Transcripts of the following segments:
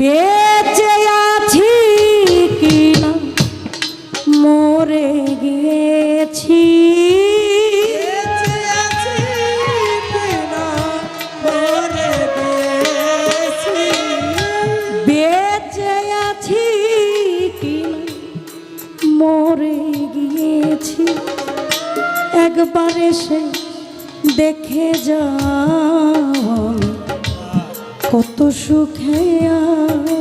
বেঁচে আছি কি না মরে গিয়েছি বেঁচে আছি কি মরে গিয়েছি। একবার এসে দেখে আমি কত সুখে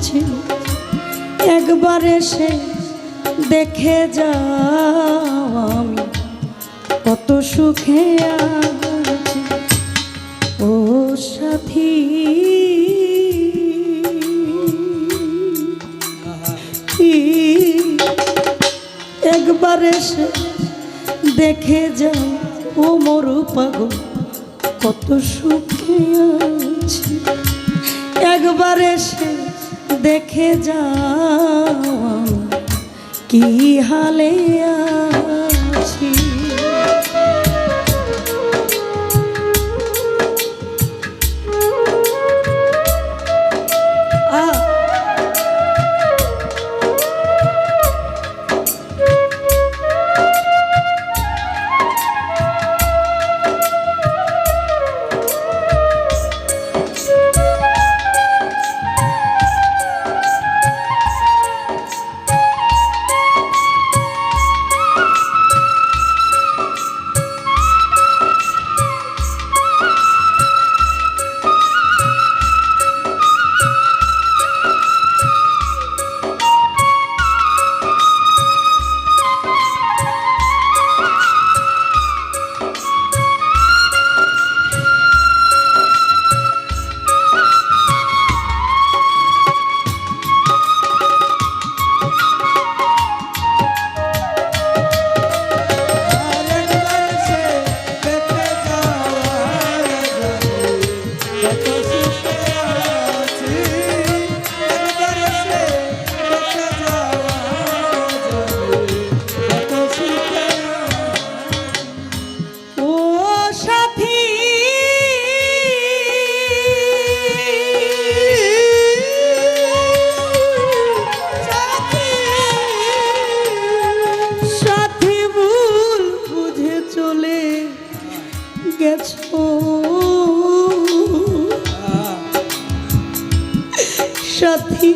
আছি। একবার এসে দেখে যাও আমি কত সুখে আছি। ও সাথী। একবার এসে দেখে যাও, ও মরু পাগল, কত সুখে আছি। একবার এসে দেখে যাও কি হালে আছি? সাথী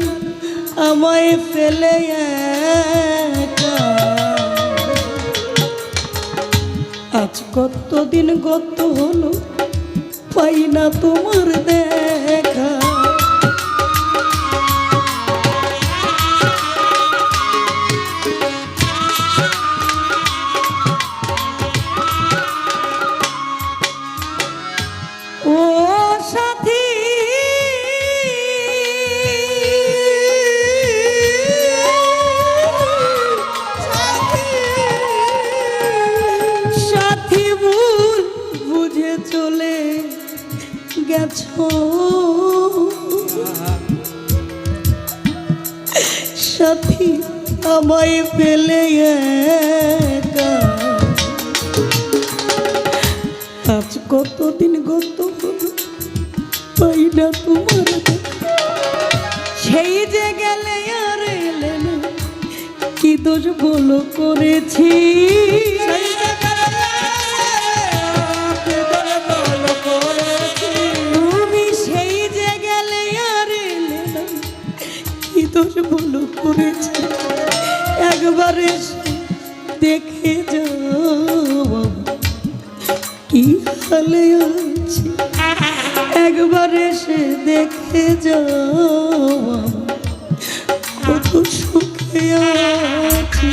আমায় ফেলে আজ কতদিন গত হলো পাই না তোমার দেখা। আমায় পেলে আজ কতদিন গত হলো পাই না তোমার সেই যে গেলে আর এলে না কি দোষ বলো করেছি? তুমি সেই যে গেলে আর এলে না কি দোষ বলো করেছি? একবার দেখে যাও কি হলে আছে? একবার এসে দেখে যাও কত সুখে আছি।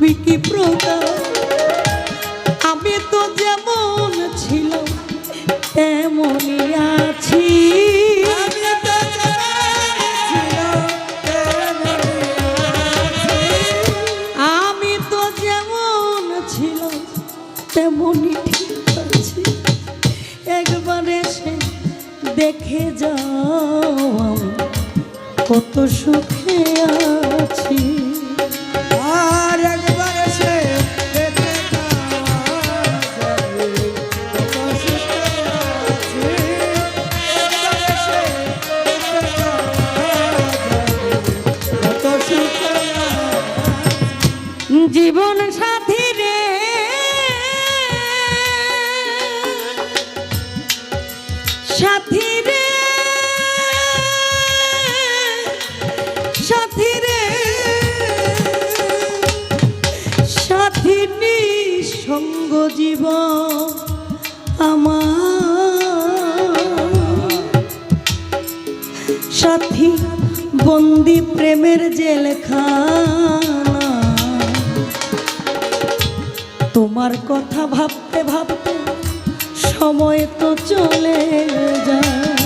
তুমি কি প্রকার আমি তো যেমন ছিলাম তেমনই আছি। আমি তো যেমন ছিলাম তেমনই ঠিক আছি। একবার এসে দেখে যাও কত সুখে আছি। জীবন আমার। সাথী বন্দি প্রেমের জেলখানা। তোমার কথা ভাবতে ভাবতে সময় তো চলে যায়।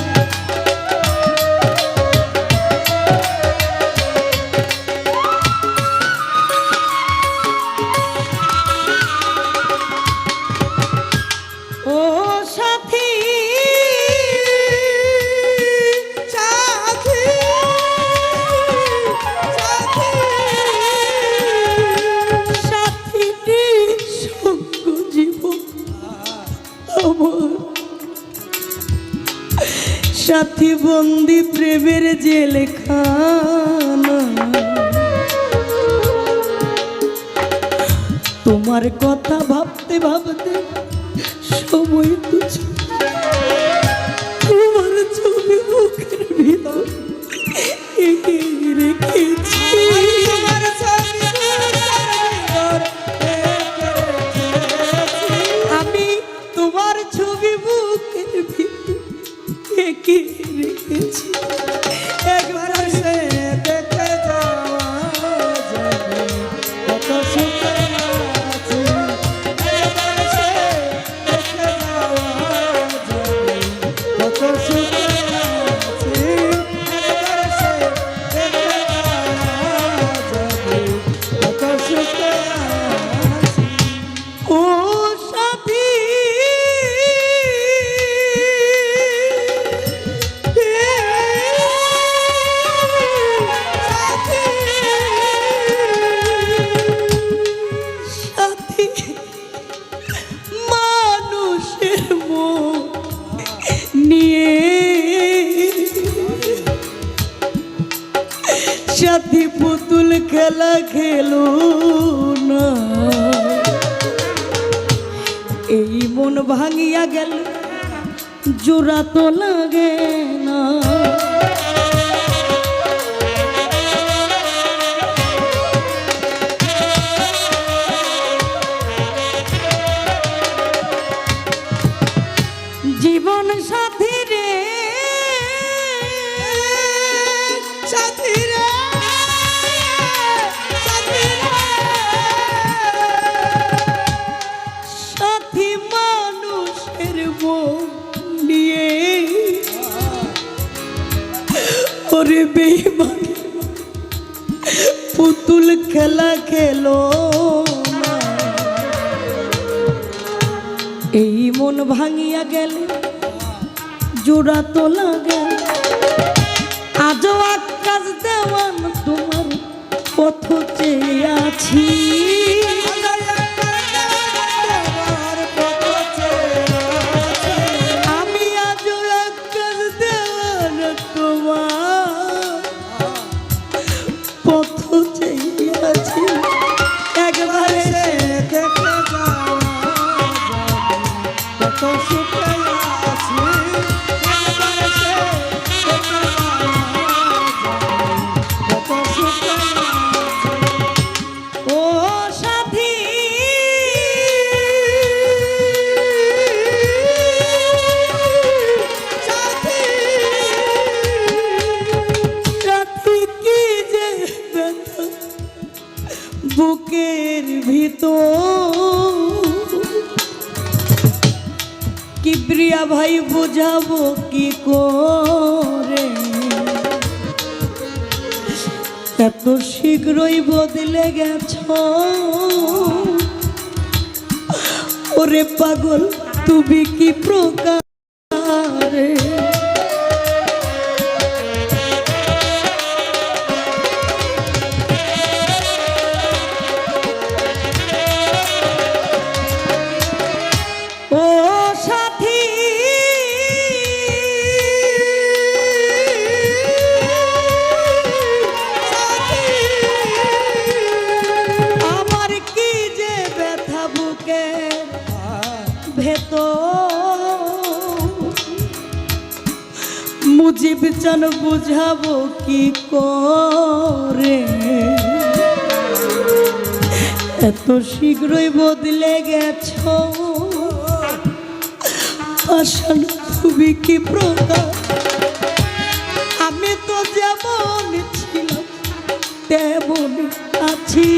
সাথী বন্দি প্রেমের জেলখানা। তোমার কথা ভাবতে ভাবতে সময় তো সাথী পুতুল খেলা খেলো না। এই মন ভাঙিয়া গেল, জোড়া তো লাগে না। জীবন সাথী রে বেইমান। পুতুল খেলা খেলো এই মন ভাঙিয়া গেলে জোড়া তো লাগে আজও আকাশ দেওয়ান তোমার পথ চেয়ে আছি। ভিতর কি প্রিয়া ভাই বুঝাবো কি করে? এত শীঘ্রই বদলে গেছ। ওরে পাগল, তুমি কি প্রকার মুজিব চান বুঝাবো কি করে? এত শীঘ্রই বদলে গেছ। আসান তুমি কি প্রকার আমি তো যেমন ছিলাম, তেমন আছি।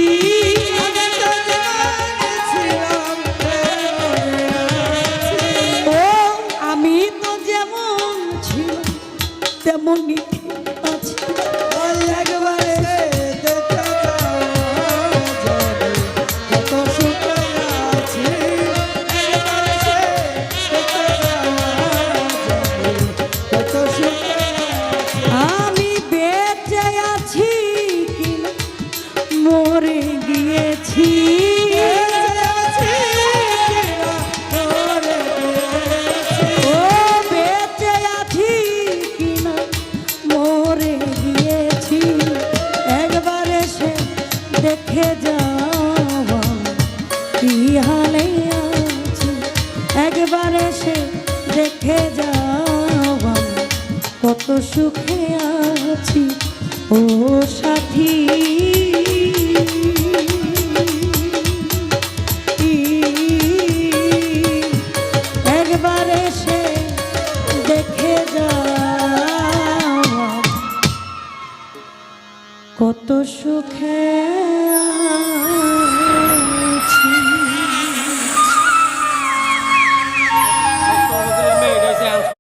মরে গিয়েছি। দেখে যাওয়া কি আছি? একবার এসে দেখে যাওয়া কত সুখে আছি। ও সাথী।